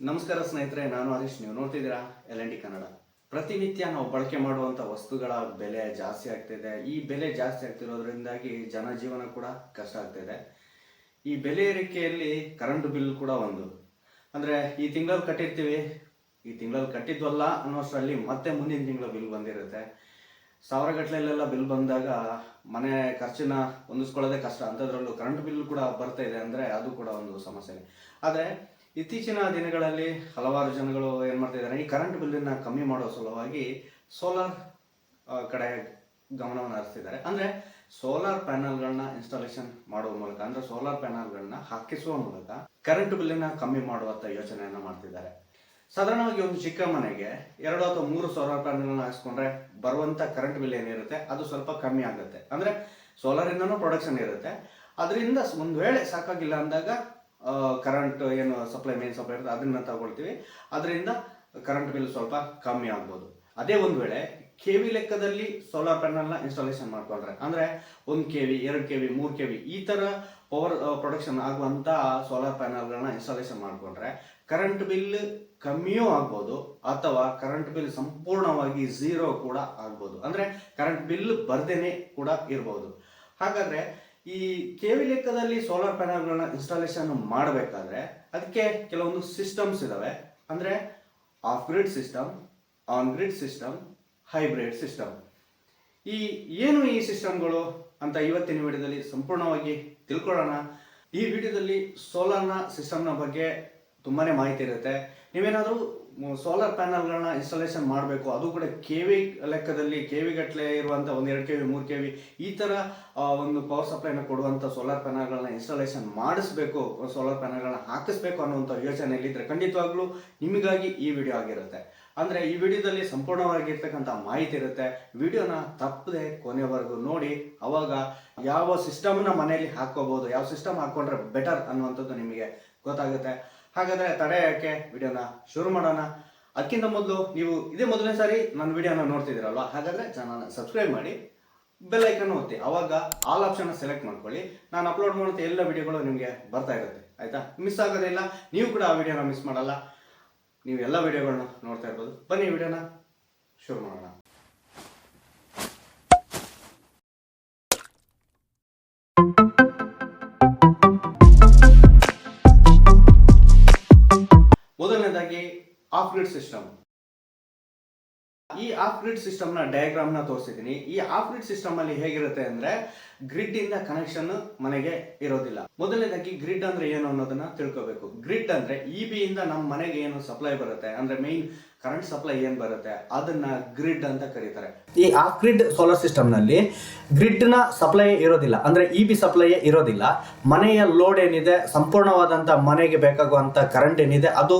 ನಮಸ್ಕಾರ ಸ್ನೇಹಿತರೆ, ನಾನು ಹರೀಶ್. ನೀವು ನೋಡ್ತಿದ್ದೀರಾ? L N D Kannada. ಪ್ರತಿನಿತ್ಯ ನಾವು ಬಳಕೆ ಮಾಡುವಂಥ ವಸ್ತುಗಳ ಬೆಲೆ ಜಾಸ್ತಿ ಆಗ್ತಿದೆ. ಈ ಬೆಲೆ ಜಾಸ್ತಿ ಆಗ್ತಿರೋದ್ರಿಂದಾಗಿ ಜನಜೀವನ ಕೂಡ ಕಷ್ಟ ಆಗ್ತಿದೆ. ಈ ಬೆಲೆ ಏರಿಕೆಯಲ್ಲಿ ಕರೆಂಟ್ ಬಿಲ್ ಕೂಡ ಒಂದು. ಅಂದರೆ, ಈ ತಿಂಗಳಲ್ಲಿ ಕಟ್ಟಿರ್ತೀವಿ. ಈ ತಿಂಗಳಲ್ಲಿ ಕಟ್ಟಿದ್ವಲ್ಲ ಅನ್ನೋಷ್ಟರಲ್ಲಿ ಮತ್ತೆ ಮುಂದಿನ ತಿಂಗಳ ಬಿಲ್ ಬಂದಿರುತ್ತೆ. ಸಾವಿರ ಗಟ್ಟಲೆಲ್ಲ ಬಿಲ್ ಬಂದಾಗ ಮನೆ ಖರ್ಚಿನ ಹೊಂದಿಸ್ಕೊಳ್ಳೋದೇ ಕಷ್ಟ. ಅಂಥದ್ರಲ್ಲೂ ಕರೆಂಟ್ ಬಿಲ್ ಕೂಡ ಬರ್ತಾ ಇದೆ ಅಂದರೆ ಅದು ಕೂಡ ಒಂದು ಸಮಸ್ಯೆ. ಆದರೆ ಇತ್ತೀಚಿನ ದಿನಗಳಲ್ಲಿ ಹಲವಾರು ಜನಗಳು ಏನು ಮಾಡ್ತಾ ಇದ್ದಾರೆ, ಈ ಕರೆಂಟ್ ಬಿಲ್ಲನ್ನು ಕಮ್ಮಿ ಮಾಡೋ ಸಲುವಾಗಿ ಸೋಲಾರ್ ಕಡೆ ಗಮನವನ್ನು ಹರಿಸ್ತಿದ್ದಾರೆ. ಅಂದರೆ ಸೋಲಾರ್ ಪ್ಯಾನಲ್ಗಳನ್ನ ಇನ್ಸ್ಟಾಲೇಷನ್ ಮಾಡುವ ಮೂಲಕ, ಅಂದರೆ ಸೋಲಾರ್ ಪ್ಯಾನಲ್ಗಳನ್ನ ಹಾಕಿಸುವ ಮೂಲಕ ಕರೆಂಟ್ ಬಿಲ್ಲನ್ನ ಕಮ್ಮಿ ಮಾಡುವಂಥ ಯೋಚನೆಯನ್ನು ಮಾಡ್ತಿದ್ದಾರೆ. ಸಾಧಾರಣವಾಗಿ ಒಂದು ಚಿಕ್ಕ ಮನೆಗೆ ಎರಡು ಅಥವಾ ಮೂರು ಸೋಲಾರ್ ಪ್ಯಾನಲ್ನ ಹಾಕಿಸ್ಕೊಂಡ್ರೆ ಬರುವಂತ ಕರೆಂಟ್ ಬಿಲ್ ಏನಿರುತ್ತೆ ಅದು ಸ್ವಲ್ಪ ಕಮ್ಮಿ ಆಗುತ್ತೆ. ಅಂದ್ರೆ ಸೋಲಾರ್ ಇಂದನೂ ಪ್ರೊಡಕ್ಷನ್ ಇರುತ್ತೆ. ಅದರಿಂದ ಒಂದು ವೇಳೆ ಸಾಕಾಗಿಲ್ಲ ಅಂದಾಗ ಕರೆಂಟ್ ಏನು ಸಪ್ಲೈ ಮೇನ್ ಸಪ್ಲೈ ಇರುತ್ತೆ ಅದನ್ನ ತಗೊಳ್ತೀವಿ. ಅದರಿಂದ ಕರೆಂಟ್ ಬಿಲ್ ಸ್ವಲ್ಪ ಕಮ್ಮಿ ಆಗ್ಬೋದು. ಅದೇ ಒಂದು ವೇಳೆ ಕೆ ವಿ ಲೆಕ್ಕದಲ್ಲಿ ಸೋಲಾರ್ ಪ್ಯಾನಲ್ನ ಇನ್ಸ್ಟಾಲೇಷನ್ ಮಾಡ್ಕೊಂಡ್ರೆ, ಅಂದರೆ ಒಂದು ಕೆ ವಿ ಎರಡು ಕೆ ವಿ ಮೂರು ಕೆ ವಿ ಈ ಥರ ಪವರ್ ಪ್ರೊಡಕ್ಷನ್ ಆಗುವಂಥ ಸೋಲಾರ್ ಪ್ಯಾನಲ್ಗಳನ್ನ ಇನ್ಸ್ಟಾಲೇಷನ್ ಮಾಡಿಕೊಂಡ್ರೆ ಕರೆಂಟ್ ಬಿಲ್ ಕಮ್ಮಿಯೂ ಆಗ್ಬೋದು, ಅಥವಾ ಕರೆಂಟ್ ಬಿಲ್ ಸಂಪೂರ್ಣವಾಗಿ ಝೀರೋ ಕೂಡ ಆಗ್ಬೋದು. ಅಂದರೆ ಕರೆಂಟ್ ಬಿಲ್ ಬರ್ದೇನೆ ಕೂಡ ಇರ್ಬೋದು. ಹಾಗಾದ್ರೆ ಈ ಕೆ ವಿ ಲೆಕ್ಕದಲ್ಲಿ ಸೋಲಾರ್ ಪ್ಯಾನಲ್ಗಳನ್ನ ಇನ್ಸ್ಟಾಲೇಷನ್ ಮಾಡಬೇಕಾದ್ರೆ ಅದಕ್ಕೆ ಕೆಲವೊಂದು ಸಿಸ್ಟಮ್ಸ್ ಇದಾವೆ. ಅಂದ್ರೆ off grid system on grid system hybrid system ಈ ಏನು ಈ ಸಿಸ್ಟಮ್ಗಳು ಅಂತ ಇವತ್ತಿನ ವಿಡಿಯೋದಲ್ಲಿ ಸಂಪೂರ್ಣವಾಗಿ ತಿಳ್ಕೊಳ್ಳೋಣ. ಈ ವಿಡಿಯೋದಲ್ಲಿ ಸೋಲಾರ್ನ ಸಿಸ್ಟಮ್ನ ಬಗ್ಗೆ ತುಂಬಾನೇ ಮಾಹಿತಿ ಇರುತ್ತೆ. ನೀವೇನಾದರೂ ಸೋಲಾರ್ ಪ್ಯಾನಲ್ಗಳನ್ನ ಇನ್ಸ್ಟಾಲೇಷನ್ ಮಾಡಬೇಕು, ಅದು ಕೂಡ ಕೆ ವಿ ಲೆಕ್ಕದಲ್ಲಿ ಕೆ ವಿ ಗಟ್ಟಲೆ ಇರುವಂಥ ಒಂದು ಎರಡು ಕೆ ವಿ ಮೂರು ಕೆ ವಿ ಈ ಥರ ಒಂದು ಪವರ್ ಸಪ್ಲೈನ ಕೊಡುವಂಥ ಸೋಲಾರ್ ಪ್ಯಾನಲ್ಗಳನ್ನ ಇನ್ಸ್ಟಾಲೇಷನ್ ಮಾಡಿಸ್ಬೇಕು ಸೋಲಾರ್ ಪ್ಯಾನಲ್ಗಳನ್ನ ಹಾಕಿಸ್ಬೇಕು ಅನ್ನುವಂಥ ಯೋಚನೆಯಲ್ಲಿದ್ದರೆ ಖಂಡಿತವಾಗ್ಲೂ ನಿಮಗಾಗಿ ಈ ವಿಡಿಯೋ ಆಗಿರುತ್ತೆ. ಅಂದರೆ ಈ ವಿಡಿಯೋದಲ್ಲಿ ಸಂಪೂರ್ಣವಾಗಿರ್ತಕ್ಕಂಥ ಮಾಹಿತಿ ಇರುತ್ತೆ. ವಿಡಿಯೋನ ತಪ್ಪದೆ ಕೊನೆವರೆಗೂ ನೋಡಿ, ಅವಾಗ ಯಾವ ಸಿಸ್ಟಮ್ನ ಮನೆಯಲ್ಲಿ ಹಾಕೋಬಹುದು ಯಾವ ಸಿಸ್ಟಮ್ ಹಾಕೊಂಡ್ರೆ ಬೆಟರ್ ಅನ್ನುವಂಥದ್ದು ನಿಮಗೆ ಗೊತ್ತಾಗುತ್ತೆ. ಹಾಗಾದ್ರೆ ತಡೆ ಯಾಕೆ ವಿಡಿಯೋನ ಶುರು ಮಾಡೋಣ? ಅದಕ್ಕಿಂತ ಮೊದಲು ನೀವು ಇದೇ ಮೊದಲನೇ ಸಾರಿ ನನ್ನ ವಿಡಿಯೋನ ನೋಡ್ತಿದ್ದೀರಲ್ವ? ಹಾಗಾದ್ರೆ ಚಾನಲ್ನ ಸಬ್ಸ್ಕ್ರೈಬ್ ಮಾಡಿ ಬೆಲ್ ಐಕನ್ ಒತ್ತಿ. ಅವಾಗ ಆಲ್ ಆಪ್ಷನ್ ಸೆಲೆಕ್ಟ್ ಮಾಡ್ಕೊಳ್ಳಿ. ನಾನು ಅಪ್ಲೋಡ್ ಮಾಡುವಂಥ ಎಲ್ಲ ವಿಡಿಯೋಗಳು ನಿಮಗೆ ಬರ್ತಾ ಇರುತ್ತೆ. ಆಯ್ತಾ? ಮಿಸ್ ಆಗೋದಿಲ್ಲ ನೀವು ಕೂಡ ಆ ವಿಡಿಯೋನ ಮಿಸ್ ಮಾಡಲ್ಲ. ನೀವು ಎಲ್ಲ ವಿಡಿಯೋಗಳನ್ನ ನೋಡ್ತಾ ಇರ್ಬೋದು. ಬನ್ನಿ ವಿಡಿಯೋನ ಶುರು ಮಾಡೋಣ. ಆಫ್ ಗ್ರಿಡ್ ಸಿಸ್ಟಮ್ ಈ ಆಫ್ ಗ್ರಿಡ್ ಸಿಸ್ಟಮ್ನ ಡಯಾಗ್ರಾಮ್ನ ತೋರಿಸಿದ್ದೀನಿ ಈ ಆಫ್ ಗ್ರಿಡ್ ಸಿಸ್ಟಮ್ ಅಲ್ಲಿ ಹೇಗಿರುತ್ತೆ ಅಂದ್ರೆ ಗ್ರಿಡ್ ಇಂದ ಕನೆಕ್ಷನ್ ಮನೆಗೆ ಇರೋದಿಲ್ಲ. ಮೊದಲನೇದಾಗಿ ಗ್ರಿಡ್ ಅಂದ್ರೆ ಏನು ಅನ್ನೋದನ್ನ ತಿಳ್ಕೋಬೇಕು. ಗ್ರಿಡ್ ಅಂದ್ರೆ ಇ ಬಿ ಇಂದ ನಮ್ಮ ಮನೆಗೆ ಏನು ಸಪ್ಲೈ ಬರುತ್ತೆ. ಅಂದ್ರೆ ಮೇನ್ ಕರೆಂಟ್ ಸಪ್ಲೈ ಏನ್ ಬರುತ್ತೆ? ಅದನ್ನ ಗ್ರಿಡ್ ಅಂತ ಕರೀತಾರೆ. ಈ ಆಫ್ ಗ್ರಿಡ್ ಸೋಲಾರ್ ಸಿಸ್ಟಮ್ನಲ್ಲಿ ಗ್ರಿಡ್ನ ಸಪ್ಲೈ ಇರೋದಿಲ್ಲ. ಅಂದ್ರೆ ಇ ಬಿ ಸಪ್ಲೈ ಇರೋದಿಲ್ಲ. ಮನೆಯ ಲೋಡ್ ಏನಿದೆ, ಸಂಪೂರ್ಣವಾದಂತ ಮನೆಗೆ ಬೇಕಾಗುವಂತ ಕರೆಂಟ್ ಏನಿದೆ, ಅದು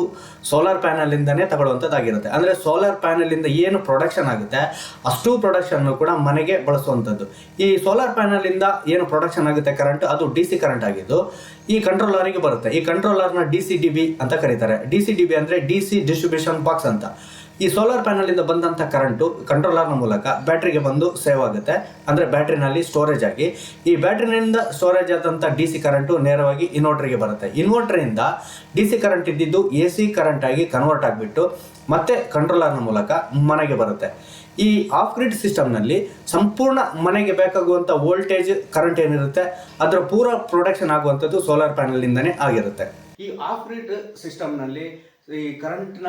ಸೋಲಾರ್ ಪ್ಯಾನಲ್ ತಗೊಳ್ಳುವಂಥದ್ದಾಗಿರುತ್ತೆ ಅಂದ್ರೆ ಸೋಲಾರ್ ಪ್ಯಾನಲ್ ಇಂದ ಏನು ಪ್ರೊಡಕ್ಷನ್ ಆಗುತ್ತೆ, ಅಷ್ಟು ಪ್ರೊಡಕ್ಷನ್ ಕೂಡ ಮನೆಗೆ ಬಳಸುವಂತದ್ದು. ಈ ಸೋಲಾರ್ ಪ್ಯಾನಲ್ ಇಂದ ಏನು ಪ್ರೊಡಕ್ಷನ್ ಆಗುತ್ತೆ ಕರೆಂಟ್ ಅದು ಡಿ ಸಿ ಕರೆಂಟ್ ಆಗಿದ್ದು ಈ ಕಂಟ್ರೋಲರಿಗೆ ಬರುತ್ತೆ. ಈ ಕಂಟ್ರೋಲರ್ನ ಡಿ ಸಿ ಡಿ ಬಿ ಅಂತ ಕರೀತಾರೆ. ಡಿ ಸಿ ಡಿ ಬಿ ಅಂದರೆ ಡಿ ಸಿ ಡಿಸ್ಟ್ರಿಬ್ಯೂಷನ್ ಬಾಕ್ಸ್ ಅಂತ. ಈ ಸೋಲಾರ್ ಪ್ಯಾನಲಿಂದ ಬಂದಂತ ಕರೆಂಟು ಕಂಟ್ರೋಲರ್ನ ಮೂಲಕ ಬ್ಯಾಟ್ರಿಗೆ ಬಂದು ಸೇವ್ ಆಗುತ್ತೆ. ಅಂದರೆ ಬ್ಯಾಟ್ರಿನಲ್ಲಿ ಸ್ಟೋರೇಜ್ ಆಗಿ. ಈ ಬ್ಯಾಟ್ರಿನಿಂದ ಸ್ಟೋರೇಜ್ ಆದಂಥ ಡಿ ಸಿ ಕರೆಂಟು ನೇರವಾಗಿ ಇನ್ವರ್ಟ್ರಿಗೆ ಬರುತ್ತೆ. ಇನ್ವರ್ಟ್ರಿಂದ ಡಿ ಸಿ ಕರೆಂಟ್ ಇದ್ದಿದ್ದು ಎ ಸಿ ಕರೆಂಟ್ ಆಗಿ ಕನ್ವರ್ಟ್ ಆಗಿಬಿಟ್ಟು ಮತ್ತೆ ಕಂಟ್ರೋಲರ್ನ ಮೂಲಕ ಮನೆಗೆ ಬರುತ್ತೆ. ಈ ಆಫ್ ಗ್ರಿಡ್ ಸಿಸ್ಟಮ್ನಲ್ಲಿ ಸಂಪೂರ್ಣ ಮನೆಗೆ ಬೇಕಾಗುವಂಥ ವೋಲ್ಟೇಜ್ ಕರೆಂಟ್ ಏನಿರುತ್ತೆ, ಅದರ ಪೂರ ಪ್ರೊಡಕ್ಷನ್ ಆಗುವಂಥದ್ದು ಸೋಲಾರ್ ಪ್ಯಾನಲ್ನಿಂದನೇ ಆಗಿರುತ್ತೆ. ಈ ಆಫ್ ಗ್ರಿಡ್ ಸಿಸ್ಟಮ್ನಲ್ಲಿ ಈ ಕರೆಂಟ್ನ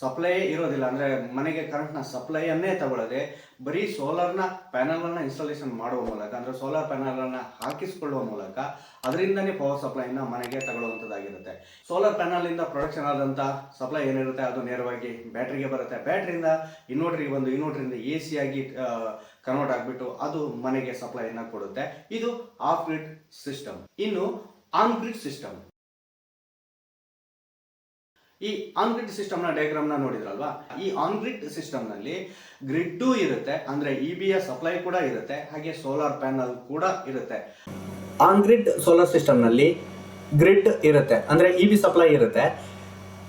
ಸಪ್ಲೈ ಇರೋದಿಲ್ಲ. ಅಂದರೆ ಮನೆಗೆ ಕರೆಂಟ್ನ ಸಪ್ಲೈಯನ್ನೇ ತಗೊಳ್ಳದೆ ಬರೀ ಸೋಲಾರ್ನ ಪ್ಯಾನಲನ್ನು ಇನ್ಸ್ಟಾಲೇಷನ್ ಮಾಡುವ ಮೂಲಕ, ಅಂದರೆ ಸೋಲಾರ್ ಪ್ಯಾನಲನ್ನು ಹಾಕಿಸಿಕೊಳ್ಳುವ ಮೂಲಕ ಅದರಿಂದನೇ ಪವರ್ ಸಪ್ಲೈನ ಮನೆಗೆ ತಗೊಳ್ಳುವಂಥದ್ದಾಗಿರುತ್ತೆ. ಸೋಲಾರ್ ಪ್ಯಾನಲಿಂದ ಪ್ರೊಡಕ್ಷನ್ ಆದಂಥ ಸಪ್ಲೈ ಏನಿರುತ್ತೆ? ಅದು ನೇರವಾಗಿ ಬ್ಯಾಟ್ರಿಗೆ ಬರುತ್ತೆ. ಬ್ಯಾಟ್ರಿಯಿಂದ ಇನ್ವರ್ಟ್ರಿಗೆ ಬಂದು ಇನ್ವರ್ಟ್ರಿಂದ ಎ ಸಿ ಆಗಿ ಕನ್ವರ್ಟ್ ಆಗಿಬಿಟ್ಟು ಅದು ಮನೆಗೆ ಸಪ್ಲೈಯನ್ನು ಕೊಡುತ್ತೆ. ಇದು ಆಫ್ ಗ್ರಿಡ್ ಸಿಸ್ಟಮ್ ಇನ್ನು ಆನ್ ಗ್ರಿಡ್ ಸಿಸ್ಟಮ್ ಈ ಆನ್ ಗ್ರಿಡ್ ಸಿಸ್ಟಮ್ನ ನೋಡಿದ್ರಲ್ವಾ? ಈ ಆನ್ ಗ್ರಿಡ್ ಸಿಸ್ಟಮ್ನಲ್ಲಿ ಗ್ರಿಡ್ ಇರುತ್ತೆ, ಅಂದ್ರೆ ಇ ಬಿ ಸಪ್ಲೈ ಕೂಡ ಇರುತ್ತೆ, ಹಾಗೆ ಸೋಲಾರ್ ಪ್ಯಾನಲ್ ಕೂಡ ಇರುತ್ತೆ. ಆನ್ ಗ್ರಿಡ್ ಸೋಲಾರ್ ಸಿಸ್ಟಮ್ನಲ್ಲಿ ಗ್ರಿಡ್ ಇರುತ್ತೆ, ಅಂದ್ರೆ ಇ ಬಿ ಸಪ್ಲೈ ಇರುತ್ತೆ.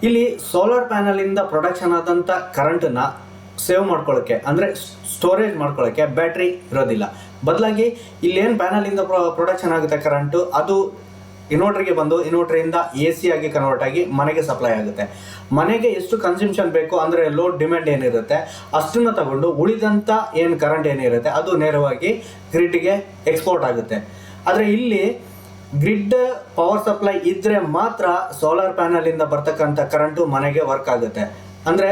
ಇಲ್ಲಿ ಸೋಲಾರ್ ಪ್ಯಾನಲ್ ಇಂದ ಪ್ರೊಡಕ್ಷನ್ ಆದಂತ ಕರೆಂಟ್ನ ಸೇವ್ ಮಾಡ್ಕೊಳ್ಳೋಕ್ಕೆ ಅಂದ್ರೆ ಸ್ಟೋರೇಜ್ ಮಾಡ್ಕೊಳ್ಳೋಕ್ಕೆ ಬ್ಯಾಟ್ರಿ ಇರೋದಿಲ್ಲ. ಬದಲಾಗಿ ಇಲ್ಲೇನು ಪ್ಯಾನಲ್ ಇಂದ ಪ್ರೊಡಕ್ಷನ್ ಆಗುತ್ತೆ ಕರೆಂಟು ಅದು ಇನ್ವರ್ಟರ್ಗೆ ಬಂದು ಇನ್ವರ್ಟರಿಂದ ಎ ಸಿ ಆಗಿ ಕನ್ವರ್ಟ್ ಆಗಿ ಮನೆಗೆ ಸಪ್ಲೈ ಆಗುತ್ತೆ. ಮನೆಗೆ ಎಷ್ಟು ಕನ್ಸಂಪ್ಷನ್ ಬೇಕು ಅಂದರೆ ಲೋಡ್ ಡಿಮ್ಯಾಂಡ್ ಏನಿರುತ್ತೆ, ಅಷ್ಟನ್ನು ತಗೊಂಡು ಉಳಿದಂಥ ಏನು ಕರೆಂಟ್ ಏನಿರುತ್ತೆ, ಅದು ನೇರವಾಗಿ ಗ್ರಿಡ್ಗೆ ಎಕ್ಸ್ಪೋರ್ಟ್ ಆಗುತ್ತೆ. ಆದರೆ ಇಲ್ಲಿ ಗ್ರಿಡ್ ಪವರ್ ಸಪ್ಲೈ ಇದ್ದರೆ ಮಾತ್ರ ಸೋಲಾರ್ ಪ್ಯಾನಲಿಂದ ಬರ್ತಕ್ಕಂಥ ಕರೆಂಟು ಮನೆಗೆ ವರ್ಕ್ ಆಗುತ್ತೆ. ಅಂದರೆ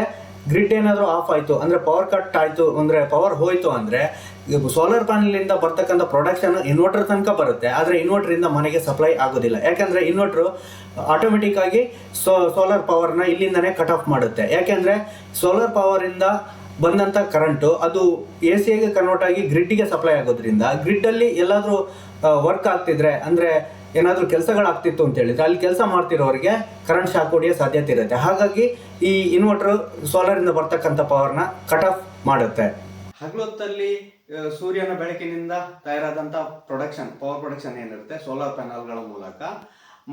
ಗ್ರಿಡ್ ಏನಾದರೂ ಆಫ್ ಆಯಿತು, ಅಂದರೆ ಪವರ್ ಕಟ್ ಆಯಿತು, ಅಂದರೆ ಪವರ್ ಹೋಯಿತು ಅಂದರೆ ಸೋಲಾರ್ ಪ್ಯಾನಲಿಂದ ಬರ್ತಕ್ಕಂಥ ಪ್ರೊಡಕ್ಷನ್ ಇನ್ವರ್ಟರ್ ತನಕ ಬರುತ್ತೆ. ಆದರೆ ಇನ್ವರ್ಟರಿಂದ ಮನೆಗೆ ಸಪ್ಲೈ ಆಗೋದಿಲ್ಲ. ಯಾಕಂದರೆ ಇನ್ವರ್ಟ್ರು ಆಟೋಮೆಟಿಕ್ ಆಗಿ ಸೋ ಸೋಲಾರ್ ಪವರ್ನ ಇಲ್ಲಿಂದನೇ ಕಟ್ ಆಫ್ ಮಾಡುತ್ತೆ. ಯಾಕೆಂದರೆ ಸೋಲಾರ್ ಪವರಿಂದ ಬಂದಂಥ ಕರೆಂಟು ಅದು ಎ ಸಿಗೆ ಕನ್ವರ್ಟ್ ಆಗಿ ಗ್ರಿಡ್ಗೆ ಸಪ್ಲೈ ಆಗೋದ್ರಿಂದ ಗ್ರಿಡ್ಡಲ್ಲಿ ಎಲ್ಲಾದರೂ ವರ್ಕ್ ಆಗ್ತಿದ್ರೆ, ಅಂದರೆ ಏನಾದರೂ ಕೆಲಸಗಳಾಗ್ತಿತ್ತು ಅಂತ ಹೇಳಿದ್ರೆ ಅಲ್ಲಿ ಕೆಲಸ ಮಾಡ್ತಿರೋರಿಗೆ ಕರೆಂಟ್ ಶಾಕ್ ಹೊಡೆಯೋ ಸಾಧ್ಯತೆ ಇರುತ್ತೆ. ಹಾಗಾಗಿ ಈ ಇನ್ವರ್ಟರ್ ಸೋಲಾರಿಂದ ಬರ್ತಕ್ಕಂಥ ಪವರ್ನ ಕಟ್ ಆಫ್ ಮಾಡುತ್ತೆ. ಹಗಲೊತ್ತಲ್ಲಿ ಸೂರ್ಯನ ಬೆಳಕಿನಿಂದ ತಯಾರಾದಂಥ ಪ್ರೊಡಕ್ಷನ್ ಪವರ್ ಪ್ರೊಡಕ್ಷನ್ ಏನಿರುತ್ತೆ? ಸೋಲಾರ್ ಪ್ಯಾನಲ್ಗಳ ಮೂಲಕ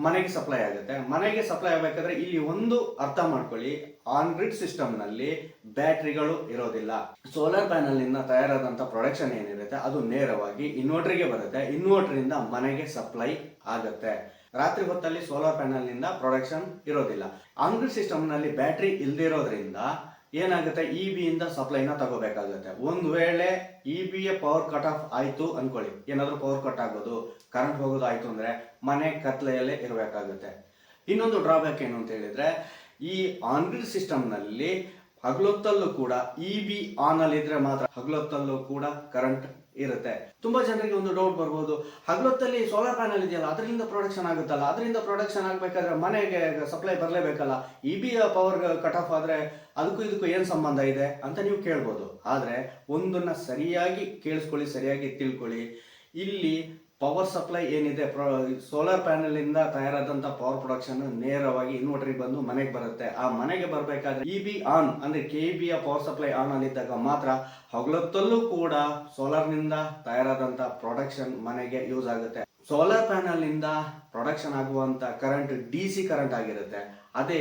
ಮನೆಗೆ ಸಪ್ಲೈ ಆಗುತ್ತೆ. ಮನೆಗೆ ಸಪ್ಲೈ ಆಗಬೇಕಾದ್ರೆ ಇಲ್ಲಿ ಒಂದು ಅರ್ಥ ಮಾಡ್ಕೊಳ್ಳಿ. ಆನ್ ಗ್ರಿಡ್ ಸಿಸ್ಟಮ್ನಲ್ಲಿ ಬ್ಯಾಟ್ರಿಗಳು ಇರೋದಿಲ್ಲ. ಸೋಲಾರ್ ಪ್ಯಾನಲ್ನಿಂದ ತಯಾರಾದಂಥ ಪ್ರೊಡಕ್ಷನ್ ಏನಿರುತ್ತೆ? ಅದು ನೇರವಾಗಿ ಇನ್ವರ್ಟರ್ಗೆ ಬರುತ್ತೆ. ಇನ್ವರ್ಟರಿಂದ ಮನೆಗೆ ಸಪ್ಲೈ ಆಗುತ್ತೆ. ರಾತ್ರಿ ಹೊತ್ತಲ್ಲಿ ಸೋಲಾರ್ ಪ್ಯಾನಲ್ನಿಂದ ಪ್ರೊಡಕ್ಷನ್ ಇರೋದಿಲ್ಲ. ಆನ್ ಗ್ರಿಡ್ ಸಿಸ್ಟಮ್ನಲ್ಲಿ ಬ್ಯಾಟ್ರಿ ಇಲ್ದಿರೋದ್ರಿಂದ ಏನಾಗುತ್ತೆ? ಇ ಬಿಯಿಂದ ಸಪ್ಲೈನ ತಗೋಬೇಕಾಗುತ್ತೆ. ಒಂದು ವೇಳೆ ಇ ಬಿಯ ಪವರ್ ಕಟ್ ಆಫ್ ಆಯಿತು ಅನ್ಕೊಳ್ಳಿ. ಏನಾದರೂ ಪವರ್ ಕಟ್ ಆಗೋದು ಕರೆಂಟ್ ಹೋಗೋದು ಆಯಿತು ಅಂದರೆ ಮನೆ ಕತ್ಲೆಯಲ್ಲೇ ಇರಬೇಕಾಗುತ್ತೆ. ಇನ್ನೊಂದು ಡ್ರಾಬ್ಯಾಕ್ ಏನು ಅಂತ ಹೇಳಿದ್ರೆ, ಈ ಆನ್ಗ್ರಿಡ್ ಸಿಸ್ಟಮ್ನಲ್ಲಿ ಹಗಲೊತ್ತಲ್ಲೂ ಕೂಡ ಇ ಬಿ ಆನ್ ಅಲ್ಲಿ ಇದ್ರೆ ಮಾತ್ರ ಹಗಲೊತ್ತಲ್ಲೂ ಕೂಡ ಕರೆಂಟ್ ಇರುತ್ತೆ. ತುಂಬಾ ಜನರಿಗೆ ಒಂದು ಡೌಟ್ ಬರ್ಬೋದು. ಹಗಲೊತ್ತಲ್ಲಿ ಸೋಲಾರ್ ಪ್ಯಾನಲ್ ಇದೆಯಲ್ಲ, ಅದರಿಂದ ಪ್ರೊಡಕ್ಷನ್ ಆಗುತ್ತಲ್ಲ. ಅದರಿಂದ ಪ್ರೊಡಕ್ಷನ್ ಆಗಬೇಕಾದ್ರೆ ಮನೆಗೆ supply ಬರಲೇಬೇಕಲ್ಲ. E B power cut off ಆದ್ರೆ ಅದಕ್ಕೂ ಇದಕ್ಕೂ ಏನು ಸಂಬಂಧ ಇದೆ ಅಂತ ನೀವು ಕೇಳ್ಬೋದು. ಆದರೆ ಒಂದನ್ನ ಸರಿಯಾಗಿ ಕೇಳಿಸ್ಕೊಳ್ಳಿ, ಸರಿಯಾಗಿ ತಿಳ್ಕೊಳ್ಳಿ. ಇಲ್ಲಿ ಪವರ್ ಸಪ್ಲೈ ಏನಿದೆ ಸೋಲಾರ್ ಪ್ಯಾನಲ್ ಇಂದ ತಯಾರಾದಂಥ ಪವರ್ ಪ್ರೊಡಕ್ಷನ್ ನೇರವಾಗಿ ಇನ್ವರ್ಟರ್ಗೆ ಬಂದು ಮನೆಗೆ ಬರುತ್ತೆ. ಆ ಮನೆಗೆ ಬರಬೇಕಾದ್ರೆ ಇ ಬಿ ಆನ್ ಅಂದ್ರೆ ಕೆ ಯ ಪವರ್ ಸಪ್ಲೈ ಆನ್ ಅಲ್ಲಿದ್ದಾಗ ಮಾತ್ರ ಹೊಗಳತ್ತಲ್ಲೂ ಕೂಡ ಸೋಲಾರ್ನಿಂದ ತಯಾರಾದಂಥ ಪ್ರೊಡಕ್ಷನ್ ಮನೆಗೆ ಯೂಸ್ ಆಗುತ್ತೆ. ಸೋಲಾರ್ ಪ್ಯಾನಲ್ನಿಂದ ಪ್ರೊಡಕ್ಷನ್ ಆಗುವಂತ ಕರೆಂಟ್ ಡಿ ಸಿ ಕರೆಂಟ್ ಆಗಿರುತ್ತೆ. ಅದೇ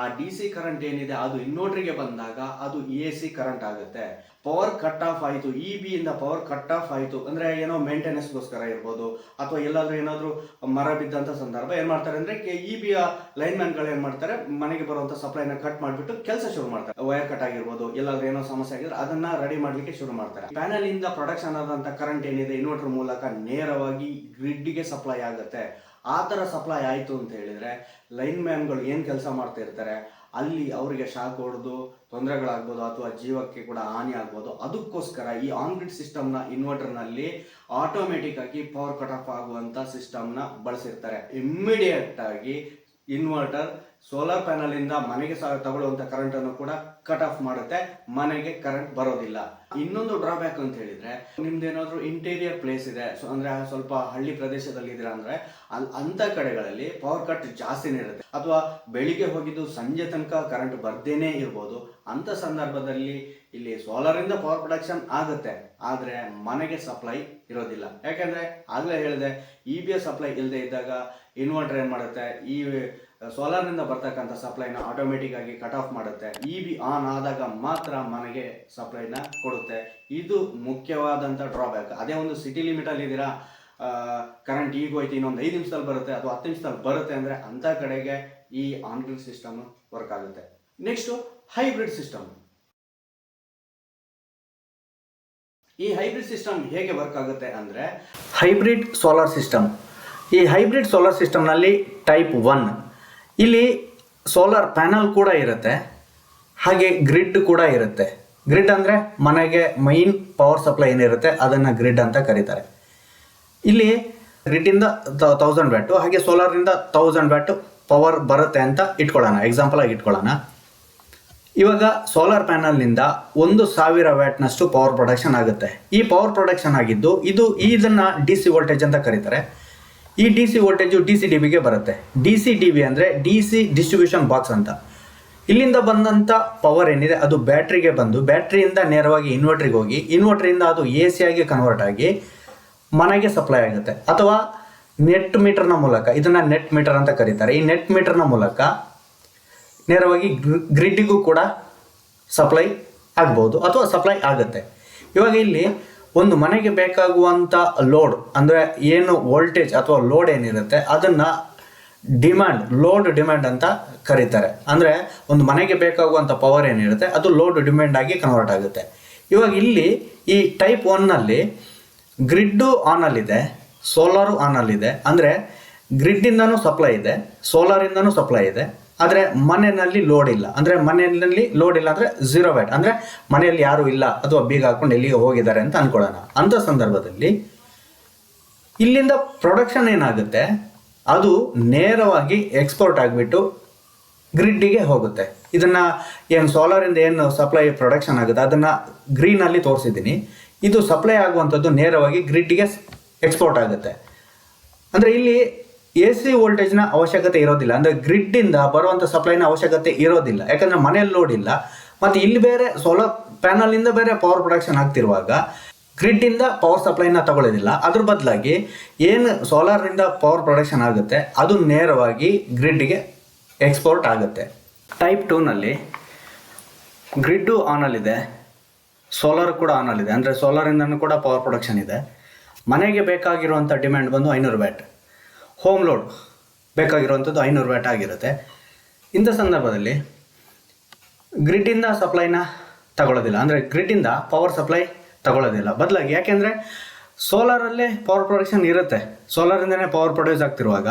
ಆ ಡಿ ಸಿ ಕರೆಂಟ್ ಏನಿದೆ, ಅದು ಇನ್ವರ್ಟರ್ಗೆ ಬಂದಾಗ ಅದು ಎ ಸಿ ಕರೆಂಟ್ ಆಗುತ್ತೆ. ಪವರ್ ಕಟ್ ಆಫ್ ಆಯಿತು ಇ ಬಿ ಇಂದ ಪವರ್ ಕಟ್ ಆಫ್ ಆಯಿತು. ಅಂದ್ರೆ ಏನೋ ಮೇಂಟೆನೆನ್ಸ್ಗೋಸ್ಕರ ಇರ್ಬೋದು, ಅಥವಾ ಎಲ್ಲಾದರೂ ಏನಾದರೂ ಮರ ಬಿದ್ದಂಥ ಸಂದರ್ಭ ಏನು ಮಾಡ್ತಾರೆ ಅಂದ್ರೆ ಇ ಬಿಯ ಲೈನ್ಮ್ಯಾನ್ಗಳು ಏನು ಮಾಡ್ತಾರೆ, ಮನೆಗೆ ಬರುವಂಥ ಸಪ್ಲೈನ ಕಟ್ ಮಾಡಿಬಿಟ್ಟು ಕೆಲಸ ಶುರು ಮಾಡ್ತಾರೆ. ವೈರ್ ಕಟ್ ಆಗಿರ್ಬೋದು, ಎಲ್ಲಾದ್ರೂ ಏನೋ ಸಮಸ್ಯೆ ಆಗಿದ್ರೆ ಅದನ್ನ ರೆಡಿ ಮಾಡ್ಲಿಕ್ಕೆ ಶುರು ಮಾಡ್ತಾರೆ. ಪ್ಯಾನಲ್ ಇಂದ ಪ್ರೊಡಕ್ಷನ್ ಆದಂಥ ಕರೆಂಟ್ ಏನಿದೆ ಇನ್ವರ್ಟರ್ ಮೂಲಕ ನೇರವಾಗಿ ಗ್ರಿಡ್ಗೆ ಸಪ್ಲೈ ಆಗುತ್ತೆ. ಆ ಥರ ಸಪ್ಲೈ ಆಯಿತು ಅಂತ ಹೇಳಿದರೆ ಲೈನ್ ಮ್ಯಾನ್ಗಳು ಏನು ಕೆಲಸ ಮಾಡ್ತಾ ಇರ್ತಾರೆ, ಅಲ್ಲಿ ಅವರಿಗೆ ಶಾಕ್ ಹೊಡೆದು ತೊಂದರೆಗಳಾಗ್ಬೋದು ಅಥವಾ ಜೀವಕ್ಕೆ ಕೂಡ ಹಾನಿ ಆಗ್ಬೋದು, ಅದಕ್ಕೋಸ್ಕರ ಈ ಆನ್ ಗ್ರಿಡ್ ಸಿಸ್ಟಮ್ನ ಇನ್ವರ್ಟರ್ನಲ್ಲಿ ಆಟೋಮೆಟಿಕ್ ಆಗಿ ಪವರ್ ಕಟ್ ಆಫ್ ಆಗುವಂಥ ಸಿಸ್ಟಮ್ನ ಬಳಸಿರ್ತಾರೆ. ಇಮ್ಮಿಡಿಯೇಟ್ ಆಗಿ ಇನ್ವರ್ಟರ್ ಸೋಲಾರ್ ಪ್ಯಾನಲಿಂದ ಮನೆಗೆ ಸಹ ತಗೊಳ್ಳುವಂತ ಕರೆಂಟ್ ಅನ್ನು ಕೂಡ ಕಟ್ ಆಫ್ ಮಾಡುತ್ತೆ, ಮನೆಗೆ ಕರೆಂಟ್ ಬರೋದಿಲ್ಲ. ಇನ್ನೊಂದು ಡ್ರಾಬ್ಯಾಕ್ ಅಂತ ಹೇಳಿದ್ರೆ, ನಿಮ್ದೇನಾದ್ರೂ ಇಂಟೀರಿಯರ್ ಪ್ಲೇಸ್ ಇದೆ, ಸೊ ಅಂದ್ರೆ ಸ್ವಲ್ಪ ಹಳ್ಳಿ ಪ್ರದೇಶದಲ್ಲಿ ಇದ್ರೆ ಅಂದ್ರೆ, ಅಲ್ ಅಂತ ಕಡೆಗಳಲ್ಲಿ ಪವರ್ ಕಟ್ ಜಾಸ್ತಿನೇ ಇರುತ್ತೆ. ಅಥವಾ ಬೆಳಿಗ್ಗೆ ಹೋಗಿದ್ದು ಸಂಜೆ ತನಕ ಕರೆಂಟ್ ಬರ್ದೇನೆ ಇರ್ಬೋದು. ಅಂತ ಸಂದರ್ಭದಲ್ಲಿ ಇಲ್ಲಿ ಸೋಲಾರ್ ಇಂದ ಪವರ್ ಪ್ರೊಡಕ್ಷನ್ ಆಗುತ್ತೆ. ಆದ್ರೆ ಮನೆಗೆ ಸಪ್ಲೈ ಇರೋದಿಲ್ಲ. ಯಾಕಂದ್ರೆ ಆಗ್ಲೇ ಹೇಳಿದೆ ಇ ಬಿ ಸಪ್ಲೈ ಇಲ್ಲದೆ ಇದ್ದಾಗ ಇನ್ವರ್ಟರ್ ಏನ್ ಮಾಡುತ್ತೆ? ಈ ಸೋಲಾರ್ನಿಂದ ಬರ್ತಕ್ಕಂಥ ಸಪ್ಲೈನ ಆಟೋಮೆಟಿಕ್ ಆಗಿ ಕಟ್ ಆಫ್ ಮಾಡುತ್ತೆ. ಇ ಬಿ ಆನ್ ಆದಾಗ ಮಾತ್ರ ಮನೆಗೆ ಸಪ್ಲೈನ ಕೊಡುತ್ತೆ. ಇದು ಮುಖ್ಯವಾದಂಥ ಡ್ರಾಬ್ಯಾಕ್ ಅದೇ ಒಂದು ಸಿಟಿ ಲಿಮಿಟಲ್ಲಿ ಇದ್ದೀರಾ ಕರೆಂಟ್ ಈಗ ಹೋಯ್ತು, ಇನ್ನೊಂದು ಐದು ನಿಮಿಷದಲ್ಲಿ ಬರುತ್ತೆ ಅಥವಾ ಹತ್ತು ನಿಮಿಷದಲ್ಲಿ ಬರುತ್ತೆ ಅಂದರೆ ಅಂಥ ಕಡೆಗೆ ಈ ಆನ್ಗ್ರಿಡ್ ಸಿಸ್ಟಮ್ ವರ್ಕ್ ಆಗುತ್ತೆ. ನೆಕ್ಸ್ಟು ಹೈಬ್ರಿಡ್ ಸಿಸ್ಟಮ್ ಈ ಹೈಬ್ರಿಡ್ ಸಿಸ್ಟಮ್ ಹೇಗೆ ವರ್ಕ್ ಆಗುತ್ತೆ ಅಂದರೆ ಹೈಬ್ರಿಡ್ ಸೋಲಾರ್ ಸಿಸ್ಟಮ್ ಈ ಹೈಬ್ರಿಡ್ ಸೋಲಾರ್ ಸಿಸ್ಟಮ್ನಲ್ಲಿ ಟೈಪ್ ಒನ್ ಇಲ್ಲಿ ಸೋಲಾರ್ ಪ್ಯಾನಲ್ ಕೂಡ ಇರುತ್ತೆ. ಹಾಗೆ ಗ್ರಿಡ್ ಕೂಡ ಇರುತ್ತೆ. ಗ್ರಿಡ್ ಅಂದರೆ ಮನೆಗೆ ಮೈನ್ ಪವರ್ ಸಪ್ಲೈ ಏನಿರುತ್ತೆ ಅದನ್ನು ಗ್ರಿಡ್ ಅಂತ ಕರೀತಾರೆ. ಇಲ್ಲಿ ಗ್ರಿಡ್ಡಿಂದ ತೌಸಂಡ್ ವ್ಯಾಟು ಹಾಗೆ ಸೋಲಾರಿಂದ ತೌಸಂಡ್ ವ್ಯಾಟು ಪವರ್ ಬರುತ್ತೆ ಅಂತ ಇಟ್ಕೊಳ್ಳೋಣ. ಎಕ್ಸಾಂಪಲ್ ಆಗಿ ಇಟ್ಕೊಳ್ಳೋಣ. ಇವಾಗ ಸೋಲಾರ್ ಪ್ಯಾನಲ್ನಿಂದ ಒಂದು ಸಾವಿರ ವ್ಯಾಟ್ನಷ್ಟು ಪವರ್ ಪ್ರೊಡಕ್ಷನ್ ಆಗುತ್ತೆ. ಈ ಪವರ್ ಪ್ರೊಡಕ್ಷನ್ ಆಗಿದ್ದು ಇದು ಇದನ್ನು ಡಿ ಸಿ ವೋಲ್ಟೇಜ್ ಅಂತ ಕರೀತಾರೆ. ಈ D C voltage D C D ಬಿಗೆ ಬರುತ್ತೆ. ಡಿ ಸಿ ಡಿ ಬಿ ಅಂದರೆ ಡಿ ಸಿ ಡಿಸ್ಟ್ರಿಬ್ಯೂಷನ್ ಬಾಕ್ಸ್ ಅಂತ. ಇಲ್ಲಿಂದ ಬಂದಂಥ ಪವರ್ ಏನಿದೆ, ಅದು ಬ್ಯಾಟ್ರಿಗೆ ಬಂದು ಬ್ಯಾಟ್ರಿಯಿಂದ ನೇರವಾಗಿ ಇನ್ವರ್ಟ್ರಿಗೆ ಹೋಗಿ ಇನ್ವರ್ಟ್ರಿಂದ ಅದು ಎ ಸಿ ಆಗಿ ಕನ್ವರ್ಟ್ ಆಗಿ ಮನೆಗೆ ಸಪ್ಲೈ ಆಗುತ್ತೆ. ಅಥವಾ ನೆಟ್ ಮೀಟರ್ನ ಮೂಲಕ, ಇದನ್ನು ನೆಟ್ ಮೀಟರ್ ಅಂತ ಕರೀತಾರೆ. ಈ ನೆಟ್ ಮೀಟರ್ನ ಮೂಲಕ ನೇರವಾಗಿ ಗ್ರಿಡ್ಡಿಗೂ ಕೂಡ ಸಪ್ಲೈ ಆಗ್ಬೋದು, ಅಥವಾ ಸಪ್ಲೈ ಆಗುತ್ತೆ. ಇವಾಗ ಇಲ್ಲಿ ಒಂದು ಮನೆಗೆ ಬೇಕಾಗುವಂಥ ಲೋಡ್ ಅಂದರೆ ಏನು ವೋಲ್ಟೇಜ್ ಅಥವಾ ಲೋಡ್ ಏನಿರುತ್ತೆ, ಅದನ್ನು ಡಿಮ್ಯಾಂಡ್ ಲೋಡ್ ಡಿಮ್ಯಾಂಡ್ ಅಂತ ಕರೀತಾರೆ. ಅಂದರೆ ಒಂದು ಮನೆಗೆ ಬೇಕಾಗುವಂಥ ಪವರ್ ಏನಿರುತ್ತೆ, ಅದು ಲೋಡ್ ಡಿಮ್ಯಾಂಡ್ ಆಗಿ ಕನ್ವರ್ಟ್ ಆಗುತ್ತೆ. ಇವಾಗ ಇಲ್ಲಿ ಈ ಟೈಪ್ ಒನ್ನಲ್ಲಿ ಗ್ರಿಡ್ಡು ಆನಲ್ಲಿದೆ ಸೋಲಾರು ಆನಲ್ಲಿದೆ ಅಂದರೆ ಗ್ರಿಡ್ಡಿಂದನೂ ಸಪ್ಲೈ ಇದೆ ಸೋಲಾರಿಂದನೂ ಸಪ್ಲೈ ಇದೆ. ಆದರೆ ಮನೆಯಲ್ಲಿ ಲೋಡ್ ಇಲ್ಲ. ಅಂದರೆ ಮನೆಯಲ್ಲಿ ಲೋಡ್ ಇಲ್ಲ ಅಂದರೆ ಝೀರೋ ವ್ಯಾಟ್ ಅಂದರೆ ಮನೆಯಲ್ಲಿ ಯಾರೂ ಇಲ್ಲ, ಅಥವಾ ಬೀಗ ಹಾಕ್ಕೊಂಡು ಎಲ್ಲಿಗೆ ಹೋಗಿದ್ದಾರೆ ಅಂತ ಅನ್ಕೊಳ್ಳೋಣ. ಅಂಥ ಸಂದರ್ಭದಲ್ಲಿ ಇಲ್ಲಿಂದ ಪ್ರೊಡಕ್ಷನ್ ಏನಾಗುತ್ತೆ? ಅದು ನೇರವಾಗಿ ಎಕ್ಸ್ಪೋರ್ಟ್ ಆಗಿಬಿಟ್ಟು ಗ್ರಿಡ್ಡಿಗೆ ಹೋಗುತ್ತೆ. ಇದನ್ನು ಏನು ಸೋಲಾರಿಂದ ಏನು ಸಪ್ಲೈ ಪ್ರೊಡಕ್ಷನ್ ಆಗುತ್ತೆ, ಅದನ್ನು ಗ್ರೀನಲ್ಲಿ ತೋರಿಸಿದ್ದೀನಿ. ಇದು ಸಪ್ಲೈ ಆಗುವಂಥದ್ದು ನೇರವಾಗಿ ಗ್ರಿಡ್ಡಿಗೆ ಎಕ್ಸ್ಪೋರ್ಟ್ ಆಗುತ್ತೆ. ಅಂದರೆ ಇಲ್ಲಿ ಎ ಸಿ ವೋಲ್ಟೇಜ್ನ ಅವಶ್ಯಕತೆ ಇರೋದಿಲ್ಲ. ಅಂದರೆ ಗ್ರಿಡ್ಡಿಂದ ಬರುವಂಥ ಸಪ್ಲೈನ ಅವಶ್ಯಕತೆ ಇರೋದಿಲ್ಲ. ಯಾಕಂದರೆ ಮನೆಯಲ್ಲಿ ಲೋಡ್ ಇಲ್ಲ. ಮತ್ತು ಇಲ್ಲಿ ಬೇರೆ ಸೋಲಾರ್ ಪ್ಯಾನಲಿಂದ ಬೇರೆ ಪವರ್ ಪ್ರೊಡಕ್ಷನ್ ಆಗ್ತಿರುವಾಗ ಗ್ರಿಡ್ಡಿಂದ ಪವರ್ ಸಪ್ಲೈನ ತಗೊಳ್ಳೋದಿಲ್ಲ. ಅದ್ರ ಬದಲಾಗಿ ಏನು ಸೋಲಾರಿಂದ ಪವರ್ ಪ್ರೊಡಕ್ಷನ್ ಆಗುತ್ತೆ, ಅದು ನೇರವಾಗಿ ಗ್ರಿಡ್ಗೆ ಎಕ್ಸ್ಪೋರ್ಟ್ ಆಗುತ್ತೆ. ಟೈಪ್ ಟೂನಲ್ಲಿ ಗ್ರಿಡ್ಡು ಆನಲ್ಲಿದೆ ಸೋಲಾರ್ ಕೂಡ ಆನಲ್ಲಿದೆ ಅಂದರೆ ಸೋಲಾರಿಂದನೂ ಕೂಡ ಪವರ್ ಪ್ರೊಡಕ್ಷನ್ ಇದೆ. ಮನೆಗೆ ಬೇಕಾಗಿರುವಂಥ ಡಿಮ್ಯಾಂಡ್ ಬಂದು ಐನೂರು ವ್ಯಾಟ್ ಹೋಮ್ ಲೋಡ್ ಬೇಕಾಗಿರುವಂಥದ್ದು ಐನೂರು ವ್ಯಾಟ್ ಆಗಿರುತ್ತೆ. ಇಂಥ ಸಂದರ್ಭದಲ್ಲಿ ಗ್ರಿಡ್ಡಿಂದ ಸಪ್ಲೈನ ತಗೊಳ್ಳೋದಿಲ್ಲ. ಅಂದರೆ ಗ್ರಿಡ್ಡಿಂದ ಪವರ್ ಸಪ್ಲೈ ತಗೊಳ್ಳೋದಿಲ್ಲ. ಬದಲಾಗಿ ಯಾಕೆಂದರೆ ಸೋಲಾರಲ್ಲೇ ಪವರ್ ಪ್ರೊಡಕ್ಷನ್ ಇರುತ್ತೆ. ಸೋಲಾರಿಂದನೇ ಪವರ್ ಪ್ರೊಡ್ಯೂಸ್ ಆಗ್ತಿರುವಾಗ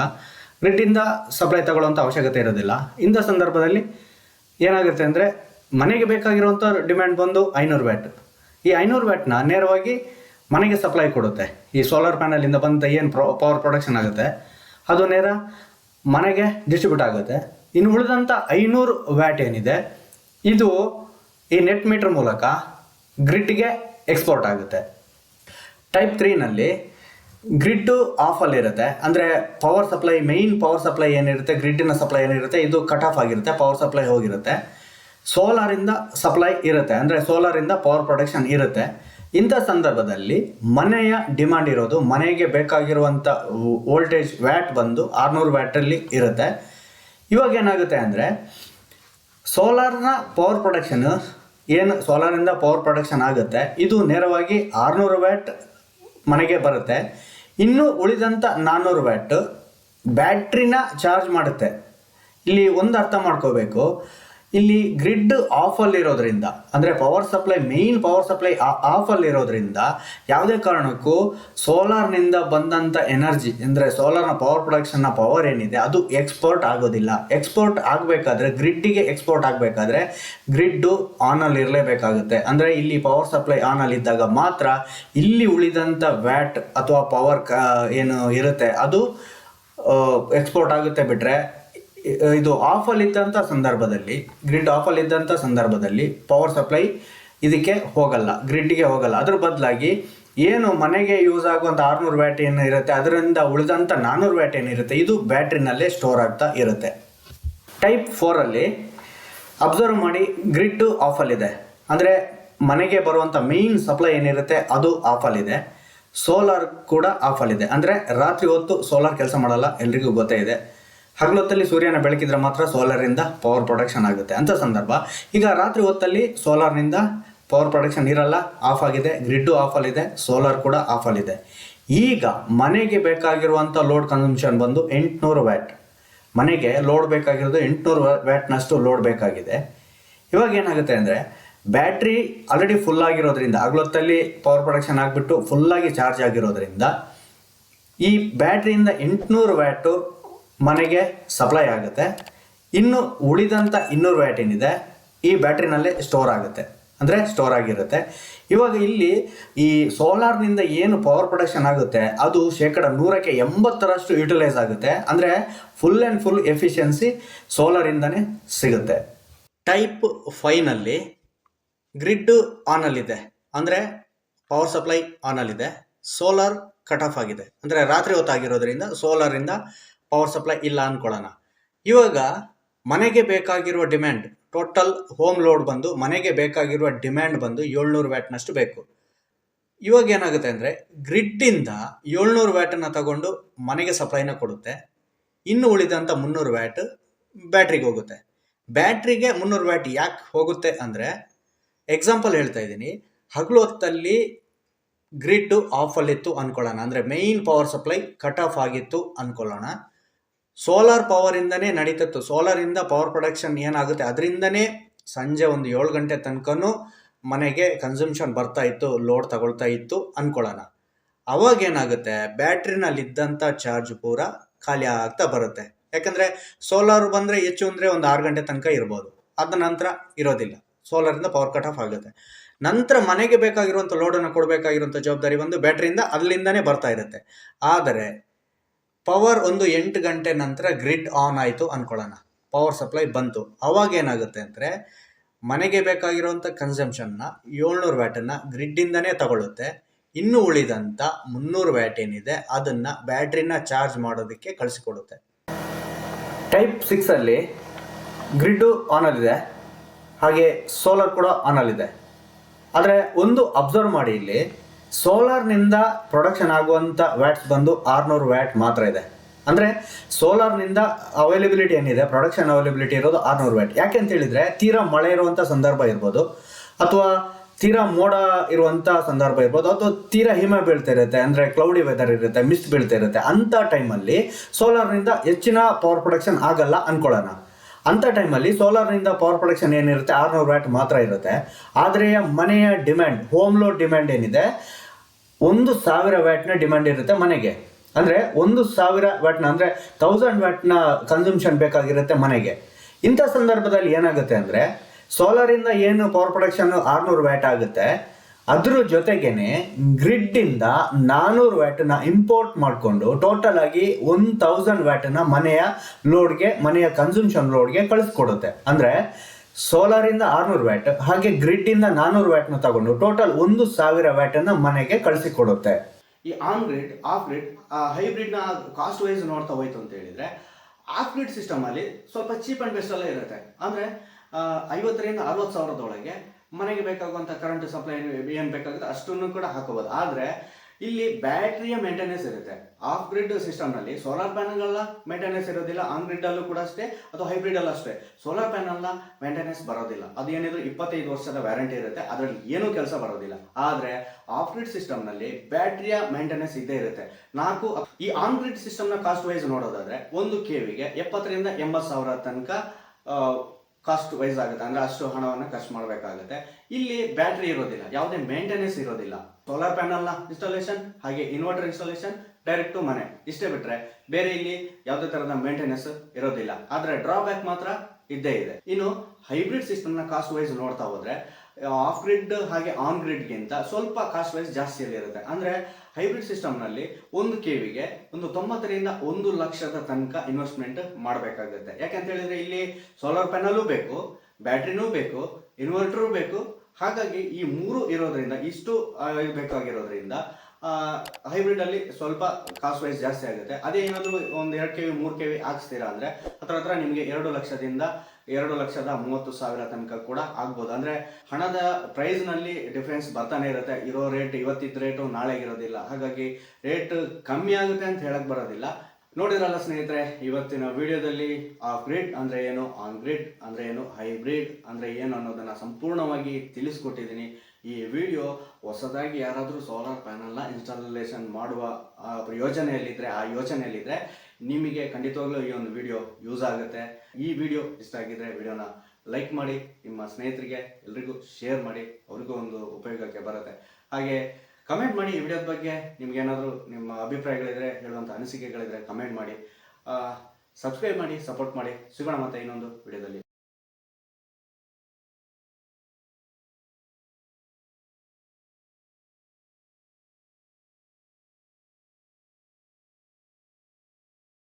ಗ್ರಿಡ್ಡಿಂದ ಸಪ್ಲೈ ತಗೊಳ್ಳುವಂಥ ಅವಶ್ಯಕತೆ ಇರೋದಿಲ್ಲ. ಇಂಥ ಸಂದರ್ಭದಲ್ಲಿ ಏನಾಗುತ್ತೆ ಅಂದರೆ ಮನೆಗೆ ಬೇಕಾಗಿರುವಂಥ ಡಿಮ್ಯಾಂಡ್ ಬಂದು ಐನೂರು ವ್ಯಾಟ್ ಈ ಐನೂರು ವ್ಯಾಟ್ನ ನೇರವಾಗಿ ಮನೆಗೆ ಸಪ್ಲೈ ಕೊಡುತ್ತೆ. ಈ ಸೋಲಾರ್ ಪ್ಯಾನಲಿಂದ ಬಂದ ಏನು ಪ್ರೊ ಪವರ್ ಪ್ರೊಡಕ್ಷನ್ ಆಗುತ್ತೆ. ಅದು ನೇರ ಮನೆಗೆ ಡಿಸ್ಟ್ರಿಬ್ಯೂಟ್ ಆಗುತ್ತೆ. ಇನ್ನು ಉಳಿದಂಥ ಐನೂರು ವ್ಯಾಟ್ ಏನಿದೆ, ಇದು ಈ ನೆಟ್ ಮೀಟರ್ ಮೂಲಕ ಗ್ರಿಡ್ಗೆ ಎಕ್ಸ್ಪೋರ್ಟ್ ಆಗುತ್ತೆ. ಟೈಪ್ ತ್ರೀನಲ್ಲಿ ಗ್ರಿಡ್ಡು ಆಫಲ್ಲಿರುತ್ತೆ ಅಂದರೆ power supply main power supply ಏನಿರುತ್ತೆ ಗ್ರಿಡ್ಡಿನ ಸಪ್ಲೈ ಏನಿರುತ್ತೆ, ಇದು ಕಟ್ ಆಫ್ ಆಗಿರುತ್ತೆ ಪವರ್ ಸಪ್ಲೈ ಹೋಗಿರುತ್ತೆ. ಸೋಲಾರಿಂದ ಸಪ್ಲೈ ಇರುತ್ತೆ. ಅಂದರೆ ಸೋಲಾರಿಂದ ಪವರ್ ಪ್ರೊಡಕ್ಷನ್ ಇರುತ್ತೆ. ಇಂಥ ಸಂದರ್ಭದಲ್ಲಿ ಮನೆಯ ಡಿಮಾಂಡ್ ಇರೋದು, ಮನೆಗೆ ಬೇಕಾಗಿರುವಂಥ ವೋಲ್ಟೇಜ್ ವ್ಯಾಟ್ ಬಂದು ಆರುನೂರು ವ್ಯಾಟಲ್ಲಿ ಇರುತ್ತೆ. ಇವಾಗ ಏನಾಗುತ್ತೆ ಅಂದರೆ ಸೋಲಾರ್ನ ಪವರ್ ಪ್ರೊಡಕ್ಷನ್ ಏನು ಸೋಲಾರಿಂದ ಪವರ್ ಪ್ರೊಡಕ್ಷನ್ ಆಗುತ್ತೆ, ಇದು ನೇರವಾಗಿ ಆರುನೂರು ವ್ಯಾಟ್ ಮನೆಗೆ ಬರುತ್ತೆ. ಇನ್ನು ಉಳಿದಂಥ ನಾನ್ನೂರು ವ್ಯಾಟ್ ಬ್ಯಾಟ್ರಿನ ಚಾರ್ಜ್ ಮಾಡುತ್ತೆ. ಇಲ್ಲಿ ಒಂದು ಅರ್ಥ ಮಾಡ್ಕೋಬೇಕು. ಇಲ್ಲಿ ಗ್ರಿಡ್ ಆಫಲ್ಲಿರೋದ್ರಿಂದ ಅಂದರೆ power supply main power supply ಆಫಲ್ಲಿರೋದ್ರಿಂದ ಯಾವುದೇ ಕಾರಣಕ್ಕೂ ಸೋಲಾರ್ನಿಂದ ಬಂದಂಥ ಎನರ್ಜಿ ಅಂದರೆ ಸೋಲಾರ್ನ ಪವರ್ ಪ್ರೊಡಕ್ಷನ್ನ ಪವರ್ ಏನಿದೆ, ಅದು ಎಕ್ಸ್ಪೋರ್ಟ್ ಆಗೋದಿಲ್ಲ. ಎಕ್ಸ್ಪೋರ್ಟ್ ಆಗಬೇಕಾದ್ರೆ ಗ್ರಿಡ್ಡಿಗೆ ಎಕ್ಸ್ಪೋರ್ಟ್ ಆಗಬೇಕಾದ್ರೆ ಗ್ರಿಡ್ಡು ಆನಲ್ಲಿ ಇರಲೇಬೇಕಾಗುತ್ತೆ ಅಂದರೆ ಇಲ್ಲಿ ಪವರ್ ಸಪ್ಲೈ ಆನಲ್ಲಿ ಇದ್ದಾಗ ಮಾತ್ರ ಇಲ್ಲಿ ಉಳಿದಂಥ ವ್ಯಾಟ್ ಅಥವಾ ಪವರ್ ಏನು ಇರುತ್ತೆ, ಅದು ಎಕ್ಸ್ಪೋರ್ಟ್ ಆಗುತ್ತೆ ಬಿಟ್ಟರೆ ಇದು ಆಫಲ್ಲಿ ಇದ್ದಂಥ ಸಂದರ್ಭದಲ್ಲಿ ಗ್ರಿಡ್ ಆಫಲ್ಲಿ ಇದ್ದಂಥ ಸಂದರ್ಭದಲ್ಲಿ ಪವರ್ ಸಪ್ಲೈ ಇದಕ್ಕೆ ಹೋಗಲ್ಲ ಗ್ರಿಡ್ಗೆ ಹೋಗಲ್ಲ. ಅದ್ರ ಬದಲಾಗಿ ಏನು ಮನೆಗೆ ಯೂಸ್ ಆಗುವಂಥ ಆರುನೂರು ವ್ಯಾಟ್ ಏನು ಇರುತ್ತೆ, ಅದರಿಂದ ಉಳಿದಂಥ ನಾನ್ನೂರು ವ್ಯಾಟ್ ಏನಿರುತ್ತೆ ಇದು ಬ್ಯಾಟ್ರಿನಲ್ಲೇ ಸ್ಟೋರ್ ಆಗ್ತಾ ಇರುತ್ತೆ. ಟೈಪ್ ಫೋರಲ್ಲಿ ಅಬ್ಸರ್ವ್ ಮಾಡಿ ಗ್ರಿಡ್ಡು ಆಫಲ್ಲಿದೆ ಅಂದರೆ ಮನೆಗೆ ಬರುವಂಥ ಮೇಯ್ನ್ ಸಪ್ಲೈ ಏನಿರುತ್ತೆ ಅದು ಆಫಲ್ಲಿದೆ ಸೋಲಾರ್ ಕೂಡ ಆಫಲ್ಲಿದೆ ಅಂದರೆ ರಾತ್ರಿ ಹೊತ್ತು ಸೋಲಾರ್ ಕೆಲಸ ಮಾಡಲ್ಲ, ಎಲ್ರಿಗೂ ಗೊತ್ತೇ ಇದೆ. ಹಗಲೊತ್ತಲ್ಲಿ ಸೂರ್ಯನ ಬೆಳಕಿದ್ರೆ ಮಾತ್ರ ಸೋಲಾರಿಂದ ಪವರ್ ಪ್ರೊಡಕ್ಷನ್ ಆಗುತ್ತೆ. ಅಂತ ಸಂದರ್ಭ. ಈಗ ರಾತ್ರಿ ಹೊತ್ತಲ್ಲಿ ಸೋಲಾರ್ನಿಂದ ಪವರ್ ಪ್ರೊಡಕ್ಷನ್ ಇರಲ್ಲ ಆಫ್ ಆಗಿದೆ ಗ್ರಿಡ್ಡು ಆಫಲ್ಲಿದೆ ಸೋಲಾರ್ ಕೂಡ ಆಫಲ್ಲಿದೆ ಈಗ ಮನೆಗೆ ಬೇಕಾಗಿರುವಂಥ ಲೋಡ್ ಕನ್ಸಂಪ್ಷನ್ ಬಂದು ಎಂಟುನೂರು ವ್ಯಾಟ್ ಮನೆಗೆ ಲೋಡ್ ಬೇಕಾಗಿರೋದು ಎಂಟುನೂರು ವ್ಯಾಟ್ನಷ್ಟು ಲೋಡ್ ಬೇಕಾಗಿದೆ. ಇವಾಗ ಏನಾಗುತ್ತೆ ಅಂದರೆ ಬ್ಯಾಟ್ರಿ ಆಲ್ರೆಡಿ ಫುಲ್ ಆಗಿರೋದ್ರಿಂದ, ಹಗಲೊತ್ತಲ್ಲಿ ಪವರ್ ಪ್ರೊಡಕ್ಷನ್ ಆಗಿಬಿಟ್ಟು ಫುಲ್ಲಾಗಿ ಚಾರ್ಜ್ ಆಗಿರೋದ್ರಿಂದ, ಈ ಬ್ಯಾಟ್ರಿಯಿಂದ ಎಂಟುನೂರು ವ್ಯಾಟು ಮನೆಗೆ ಸಪ್ಲೈ ಆಗುತ್ತೆ. ಇನ್ನು ಉಳಿದಂಥ ಇನ್ನೂರು ವ್ಯಾಟ್ ಏನಿದೆ, ಈ ಬ್ಯಾಟ್ರಿನಲ್ಲಿ ಸ್ಟೋರ್ ಆಗುತ್ತೆ. ಅಂದರೆ ಸ್ಟೋರ್ ಆಗಿರುತ್ತೆ. ಇವಾಗ ಇಲ್ಲಿ ಈ ಸೋಲಾರ್ನಿಂದ ಏನು ಪವರ್ ಪ್ರೊಡಕ್ಷನ್ ಆಗುತ್ತೆ, ಅದು ಶೇಕಡ ನೂರಕ್ಕೆ ಎಂಬತ್ತರಷ್ಟು ಯುಟಿಲೈಸ್ ಆಗುತ್ತೆ. ಅಂದರೆ ಫುಲ್ ಆ್ಯಂಡ್ ಫುಲ್ ಎಫಿಷಿಯನ್ಸಿ ಸೋಲಾರಿಂದನೇ ಸಿಗುತ್ತೆ. ಟೈಪ್ ಫೈನಲ್ಲಿ ಗ್ರಿಡ್ ಆನಲ್ಲಿದೆ ಅಂದರೆ ಪವರ್ ಸಪ್ಲೈ ಆನಲ್ಲಿದೆ ಸೋಲಾರ್ ಕಟ್ ಆಫ್ ಆಗಿದೆ. ಅಂದರೆ ರಾತ್ರಿ ಹೊತ್ತಾಗಿರೋದ್ರಿಂದ ಸೋಲಾರಿಂದ ಪವರ್ ಸಪ್ಲೈ ಇಲ್ಲ ಅಂದ್ಕೊಳ್ಳೋಣ ಇವಾಗ ಮನೆಗೆ ಬೇಕಾಗಿರುವ ಡಿಮ್ಯಾಂಡ್ ಟೋಟಲ್ ಹೋಮ್ ಲೋಡ್ ಬಂದು ಮನೆಗೆ ಬೇಕಾಗಿರುವ ಡಿಮ್ಯಾಂಡ್ ಬಂದು ಏಳ್ನೂರು ವ್ಯಾಟ್ನಷ್ಟು ಬೇಕು. ಇವಾಗ ಏನಾಗುತ್ತೆ ಅಂದರೆ ಗ್ರಿಡ್ಡಿಂದ ಏಳ್ನೂರು ವ್ಯಾಟನ್ನು ತಗೊಂಡು ಮನೆಗೆ ಸಪ್ಲೈನ ಕೊಡುತ್ತೆ. ಇನ್ನು ಉಳಿದಂಥ ಮುನ್ನೂರು ವ್ಯಾಟ್ ಬ್ಯಾಟ್ರಿಗೆ ಹೋಗುತ್ತೆ. ಬ್ಯಾಟ್ರಿಗೆ ಮುನ್ನೂರು ವ್ಯಾಟ್ ಯಾಕೆ ಹೋಗುತ್ತೆ ಅಂದರೆ ಎಕ್ಸಾಂಪಲ್ ಹೇಳ್ತಾ ಇದ್ದೀನಿ. ಹಗಲು ಹೊತ್ತಲ್ಲಿ ಗ್ರಿಡ್ಡು ಆಫಲ್ಲಿತ್ತು ಅನ್ಕೊಳ್ಳೋಣ. ಅಂದರೆ main power supply cut off ಆಗಿತ್ತು ಅನ್ಕೊಳ್ಳೋಣ. ಸೋಲಾರ್ ಪವರಿಂದನೇ ನಡೀತಿತ್ತು. ಸೋಲಾರಿಂದ ಪವರ್ ಪ್ರೊಡಕ್ಷನ್ ಏನಾಗುತ್ತೆ? ಅದರಿಂದನೇ ಸಂಜೆ ಒಂದು ಏಳು ಗಂಟೆ ತನಕನೂ ಮನೆಗೆ ಕನ್ಸಂಪ್ಷನ್ ಬರ್ತಾ ಇತ್ತು ಲೋಡ್ ತಗೊಳ್ತಾ ಇತ್ತು ಅನ್ಕೊಳ್ಳೋಣ. ಅವಾಗ ಏನಾಗುತ್ತೆ? ಬ್ಯಾಟ್ರಿನಲ್ಲಿದ್ದಂಥ ಚಾರ್ಜ್ ಪೂರ ಖಾಲಿ ಆಗ್ತಾ ಬರುತ್ತೆ. ಯಾಕಂದರೆ ಸೋಲಾರ್ ಬಂದರೆ ಹೆಚ್ಚು ಅಂದರೆ ಒಂದು ಆರು ಗಂಟೆ ತನಕ ಇರ್ಬೋದು. ಅದ ನಂತರ ಇರೋದಿಲ್ಲ. ಸೋಲಾರಿಂದ ಪವರ್ ಕಟ್ ಆಫ್ ಆಗುತ್ತೆ. ನಂತರ ಮನೆಗೆ ಬೇಕಾಗಿರುವಂಥ ಲೋಡನ್ನು ಕೊಡಬೇಕಾಗಿರುವಂಥ ಜವಾಬ್ದಾರಿ ಬಂದು ಬ್ಯಾಟ್ರಿಯಿಂದ ಅಲ್ಲಿಂದನೇ ಬರ್ತಾ ಇರುತ್ತೆ. ಆದರೆ ಪವರ್ ಒಂದು ಎಂಟು ಗಂಟೆ ನಂತರ ಗ್ರಿಡ್ ಆನ್ ಆಯಿತು ಅನ್ಕೊಳ್ಳೋಣ. ಪವರ್ ಸಪ್ಲೈ ಬಂತು. ಅವಾಗ ಏನಾಗುತ್ತೆ ಅಂದರೆ, ಮನೆಗೆ ಬೇಕಾಗಿರುವಂಥ ಕನ್ಸಂಪ್ಷನ್ನ ಏಳ್ನೂರು ವ್ಯಾಟನ್ನು ಗ್ರಿಡ್ಡಿಂದನೇ ತಗೊಳ್ಳುತ್ತೆ ಇನ್ನು ಉಳಿದಂಥ ಮುನ್ನೂರು ವ್ಯಾಟ್ ಏನಿದೆ, ಅದನ್ನು ಬ್ಯಾಟ್ರಿನ ಚಾರ್ಜ್ ಮಾಡೋದಕ್ಕೆ ಕಳಿಸಿಕೊಡುತ್ತೆ. ಟೈಪ್ ಸಿಕ್ಸಲ್ಲಿ ಗ್ರಿಡ್ಡು ಆನಲ್ಲಿದೆ ಹಾಗೆ ಸೋಲಾರ್ ಕೂಡ ಆನಲ್ಲಿದೆ ಆದರೆ ಒಂದು ಅಬ್ಸರ್ವ್ ಮಾಡಿ ಇಲ್ಲಿ. ಸೋಲಾರ್ನಿಂದ ಪ್ರೊಡಕ್ಷನ್ ಆಗುವಂಥ ವ್ಯಾಟ್ಸ್ ಬಂದು ಆರುನೂರು ವ್ಯಾಟ್ ಮಾತ್ರ ಇದೆ. ಅಂದರೆ ಸೋಲಾರ್ನಿಂದ ಅವೈಲೇಬಿಲಿಟಿ ಏನಿದೆ ಪ್ರೊಡಕ್ಷನ್ ಅವೈಲೇಬಿಲಿಟಿ ಇರೋದು ಆರುನೂರು ವ್ಯಾಟ್. ಯಾಕೆ ಅಂತ ಹೇಳಿದರೆ, ತೀರಾ ಮಳೆ ಇರುವಂಥ ಸಂದರ್ಭ ಇರ್ಬೋದು, ಅಥವಾ ತೀರಾ ಮೋಡ ಇರುವಂಥ ಸಂದರ್ಭ ಇರ್ಬೋದು, ಅಥವಾ ತೀರಾ ಹಿಮ ಬೀಳ್ತಾ ಇರುತ್ತೆ ಅಂದರೆ ಕ್ಲೌಡಿ ವೆದರ್ ಇರುತ್ತೆ ಮಿಸ್ಟ್ ಬೀಳ್ತಾ ಇರುತ್ತೆ ಅಂಥ ಟೈಮಲ್ಲಿ ಸೋಲಾರ್ನಿಂದ ಹೆಚ್ಚಿನ ಪವರ್ ಪ್ರೊಡಕ್ಷನ್ ಆಗಲ್ಲ ಅನ್ಕೊಳ್ಳೋಣ. ಅಂಥ ಟೈಮಲ್ಲಿ ಸೋಲಾರ್ನಿಂದ ಪವರ್ ಪ್ರೊಡಕ್ಷನ್ ಏನಿರುತ್ತೆ, ಆರುನೂರು ವ್ಯಾಟ್ ಮಾತ್ರ ಇರುತ್ತೆ. ಆದರೆ ಮನೆಯ ಡಿಮ್ಯಾಂಡ್ ಹೋಮ್ ಲೋಡ್ ಡಿಮ್ಯಾಂಡ್ ಏನಿದೆ ಒಂದು ಸಾವಿರ ವ್ಯಾಟ್ನ ಡಿಮ್ಯಾಂಡ್ ಇರುತ್ತೆ ಮನೆಗೆ. ಅಂದರೆ ಒಂದು ಸಾವಿರ ವ್ಯಾಟ್ನ, ಅಂದರೆ ತೌಸಂಡ್ ವ್ಯಾಟ್ನ ಕನ್ಸಂಪ್ಷನ್ ಬೇಕಾಗಿರುತ್ತೆ ಮನೆಗೆ. ಇಂಥ ಸಂದರ್ಭದಲ್ಲಿ ಏನಾಗುತ್ತೆ ಅಂದರೆ ಸೋಲಾರಿಂದ ಏನು ಪವರ್ ಪ್ರೊಡಕ್ಷನ್ ಆರುನೂರು ವ್ಯಾಟ್ ಆಗುತ್ತೆ, ಅದ್ರ ಜೊತೆಗೇನೆ ಗ್ರಿಡ್ಡಿಂದ ನಾನ್ನೂರು ವ್ಯಾಟನ್ನ ಇಂಪೋರ್ಟ್ ಮಾಡಿಕೊಂಡು ಟೋಟಲ್ ಆಗಿ ಒನ್ ತೌಸಂಡ್ ವ್ಯಾಟನ್ನ ಮನೆಯ ಲೋಡ್ಗೆ ಮನೆಯ ಕನ್ಸಂಪ್ಷನ್ ಲೋಡ್ಗೆ ಕಳಿಸ್ಕೊಡುತ್ತೆ. ಅಂದರೆ ಸೋಲಾರಿಂದ ಆರ್ನೂರು ವ್ಯಾಟ್, ಹಾಗೆ ಗ್ರಿಡ್ಡಿಂದ ನಾನ್ನೂರು ವ್ಯಾಟ್ನ ತಗೊಂಡು ಟೋಟಲ್ ಒಂದು ಸಾವಿರ ವ್ಯಾಟನ್ನು ಮನೆಗೆ ಕಳಿಸಿಕೊಡುತ್ತೆ. ಈ ಆನ್ ಗ್ರಿಡ್ ಆಫ್ ಗ್ರಿಡ್ ಹೈಬ್ರಿಡ್ನ ಕಾಸ್ಟ್ ವೈಸ್ ನೋಡ್ತಾ ಹೋಯ್ತು ಅಂತ ಹೇಳಿದ್ರೆ ಆಫ್ ಗ್ರಿಡ್ ಸಿಸ್ಟಮಲ್ಲಿ ಸ್ವಲ್ಪ ಚೀಪ್ ಬೆಸ್ಟ್ ಎಲ್ಲ ಇರುತ್ತೆ. ಅಂದರೆ ಐವತ್ತರಿಂದ ಅರವತ್ತು ಸಾವಿರದೊಳಗೆ ಮನೆಗೆ ಬೇಕಾಗುವಂಥ ಕರೆಂಟ್ ಸಪ್ಲೈ ಏನು ಬೇಕಾಗುತ್ತೆ, ಅಷ್ಟನ್ನು ಕೂಡ ಹಾಕೋಬೋದು. ಆದರೆ ಇಲ್ಲಿ ಬ್ಯಾಟ್ರಿಯ ಮೇಂಟೆನೆನ್ಸ್ ಇರುತ್ತೆ. ಆಫ್ ಗ್ರಿಡ್ ಸಿಸ್ಟಮ್ನಲ್ಲಿ ಸೋಲಾರ್ ಪ್ಯಾನಲ್ಗಳ ಮೇಂಟೆನೆನ್ಸ್ ಇರೋದಿಲ್ಲ ಆನ್ ಗ್ರಿಡ್ ಅಲ್ಲೂ ಕೂಡ ಅಷ್ಟೇ, ಅಥವಾ ಹೈಬ್ರಿಡ್ ಅಲ್ಲೂ ಅಷ್ಟೇ. ಸೋಲಾರ್ ಪ್ಯಾನಲ್ನ ಮೇಂಟೆನೆನ್ಸ್ ಬರೋದಿಲ್ಲ. ಅದು ಏನಿದ್ರು ಇಪ್ಪತ್ತೈದು ವರ್ಷದ ವ್ಯಾರಂಟಿ ಇರುತ್ತೆ, ಅದರಲ್ಲಿ ಏನೂ ಕೆಲಸ ಬರೋದಿಲ್ಲ. ಆದರೆ ಆಫ್ ಗ್ರಿಡ್ ಸಿಸ್ಟಮ್ನಲ್ಲಿ ಬ್ಯಾಟ್ರಿಯ ಮೇಂಟೆನೆನ್ಸ್ ಇದ್ದೇ ಇರುತ್ತೆ. ನಾಲ್ಕು, ಈ ಆನ್ ಗ್ರಿಡ್ ಸಿಸ್ಟಮ್ನ ಕಾಸ್ಟ್ ವೈಸ್ ನೋಡೋದಾದ್ರೆ, ಒಂದು ಕೆವಿಗೆ ಎಪ್ಪತ್ತರಿಂದ ಎಂಬತ್ತು ಸಾವಿರ ತನಕ ಕಾಸ್ಟ್ ವೈಸ್ ಆಗುತ್ತೆ. ಅಂದ್ರೆ ಅಷ್ಟು ಹಣವನ್ನು ಖರ್ಚು ಮಾಡಬೇಕಾಗುತ್ತೆ. ಇಲ್ಲಿ ಬ್ಯಾಟ್ರಿ ಇರೋದಿಲ್ಲ. ಯಾವುದೇ ಮೇಂಟೆನೆನ್ಸ್ ಇರೋದಿಲ್ಲ. ಸೋಲಾರ್ ಪ್ಯಾನಲ್ನ ಇನ್ಸ್ಟಾಲೇಷನ್ ಹಾಗೆ ಇನ್ವರ್ಟರ್ ಇನ್ಸ್ಟಾಲೇಷನ್ ಡೈರೆಕ್ಟ್ ಟು ಮನೆ. ಇಷ್ಟೇ ಬಿಟ್ರೆ ಬೇರೆ ಇಲ್ಲಿ ಯಾವುದೇ ತರಹದ ಮೇಂಟೆನೆನ್ಸ್ ಇರೋದಿಲ್ಲ. ಆದ್ರೆ ಡ್ರಾಬ್ಯಾಕ್ ಮಾತ್ರ ಇದ್ದೇ ಇದೆ. ಇನ್ನು ಹೈಬ್ರಿಡ್ ಸಿಸ್ಟಮ್ನ ಕಾಸ್ಟ್ ವೈಸ್ ನೋಡ್ತಾ ಹೋದ್ರೆ ಆಫ್ ಗ್ರಿಡ್ ಹಾಗೆ ಆನ್ ಗ್ರಿಡ್ಗಿಂತ ಸ್ವಲ್ಪ ಕಾಸ್ಟ್ ವೈಸ್ ಜಾಸ್ತಿಯಲ್ಲಿ ಇರುತ್ತೆ. ಅಂದ್ರೆ ಹೈಬ್ರಿಡ್ ಸಿಸ್ಟಮ್ನಲ್ಲಿ ಒಂದು ಕೆವಿಗೆ ಒಂದು ತೊಂಬತ್ತರಿಂದ ಒಂದು ಲಕ್ಷದ ತನಕ ಇನ್ವೆಸ್ಟ್ಮೆಂಟ್ ಮಾಡಬೇಕಾಗುತ್ತೆ. ಯಾಕೆಂತ ಹೇಳಿದ್ರೆ ಇಲ್ಲಿ ಸೋಲಾರ್ ಪ್ಯಾನಲ್ಲೂ ಬೇಕು ಬ್ಯಾಟ್ರಿನೂ ಬೇಕು ಇನ್ವರ್ಟರ್ ಬೇಕು. ಹಾಗಾಗಿ ಈ ಮೂರು ಇರೋದ್ರಿಂದ, ಇಷ್ಟು ಬೇಕಾಗಿರೋದ್ರಿಂದ ಹೈಬ್ರಿಡ್ ಅಲ್ಲಿ ಸ್ವಲ್ಪ ಕಾಸ್ಟ್ ವೈಸ್ ಜಾಸ್ತಿ ಆಗುತ್ತೆ. ಅದೇ ಏನಾದರೂ ಒಂದು ಎರಡು ಕೆ ವಿ ಮೂರು ಕೆ ವಿ ಹಾಕ್ಸ್ತೀರಾ ಅಂದ್ರೆ, ಹತ್ರ ಹತ್ರ ನಿಮಗೆ ಎರಡು ಲಕ್ಷದಿಂದ ಎರಡು ಲಕ್ಷದ ಮೂವತ್ತು ಸಾವಿರ ತನಕ ಕೂಡ ಆಗ್ಬೋದು. ಅಂದ್ರೆ ಹಣದ ಪ್ರೈಸ್ನಲ್ಲಿ ಡಿಫ್ರೆನ್ಸ್ ಬರ್ತಾನೆ ಇರುತ್ತೆ. ಇರೋ ರೇಟ್ ಇವತ್ತಿದ್ದ ರೇಟು ನಾಳೆಗಿರೋದಿಲ್ಲ. ಹಾಗಾಗಿ ರೇಟ್ ಕಮ್ಮಿ ಆಗುತ್ತೆ ಅಂತ ಹೇಳಕ್ ಬರೋದಿಲ್ಲ. ನೋಡಿದ್ರಲ್ಲ ಸ್ನೇಹಿತರೆ, ಇವತ್ತಿನ ವಿಡಿಯೋದಲ್ಲಿ ಆಫ್ ಗ್ರಿಡ್ ಅಂದ್ರೆ ಏನು? ಆನ್ ಗ್ರಿಡ್ ಅಂದ್ರೆ ಏನು? ಹೈಬ್ರಿಡ್ ಅಂದ್ರೆ ಏನು ಅನ್ನೋದನ್ನ ಸಂಪೂರ್ಣವಾಗಿ ತಿಳಿಸ್ಕೊಟ್ಟಿದ್ದೀನಿ. ಈ ವಿಡಿಯೋ ಹೊಸದಾಗಿ ಯಾರಾದರೂ ಸೋಲಾರ್ ಪ್ಯಾನಲ್ನ ಇನ್ಸ್ಟಾಲೇಷನ್ ಮಾಡುವ ಯೋಜನೆಯಲ್ಲಿದ್ದರೆ ಆ ಯೋಚನೆಯಲ್ಲಿದ್ದರೆ ನಿಮಗೆ ಖಂಡಿತವಾಗ್ಲೂ ಈ ಒಂದು ವಿಡಿಯೋ ಯೂಸ್ ಆಗುತ್ತೆ. ಈ ವಿಡಿಯೋ ಇಷ್ಟ ಆಗಿದ್ರೆ ವಿಡಿಯೋನ ಲೈಕ್ ಮಾಡಿ, ನಿಮ್ಮ ಸ್ನೇಹಿತರಿಗೆ, ಎಲ್ರಿಗೂ ಶೇರ್ ಮಾಡಿ, ಅವ್ರಿಗೂ ಒಂದು ಉಪಯೋಗಕ್ಕೆ ಬರುತ್ತೆ. ಹಾಗೆ ಕಮೆಂಟ್ ಮಾಡಿ ಈ ವಿಡಿಯೋದ ಬಗ್ಗೆ ನಿಮ್ಗೇನಾದರೂ ನಿಮ್ಮ ಅಭಿಪ್ರಾಯಗಳಿದ್ರೆ ಹೇಳುವಂಥ ಅನಿಸಿಕೆಗಳಿದ್ರೆ ಕಮೆಂಟ್ ಮಾಡಿ. ಸಬ್ಸ್ಕ್ರೈಬ್ ಮಾಡಿ ಸಪೋರ್ಟ್ ಮಾಡಿ. ಸಿಗೋಣ ಮತ್ತೆ ಇನ್ನೊಂದು ವಿಡಿಯೋದಲ್ಲಿ.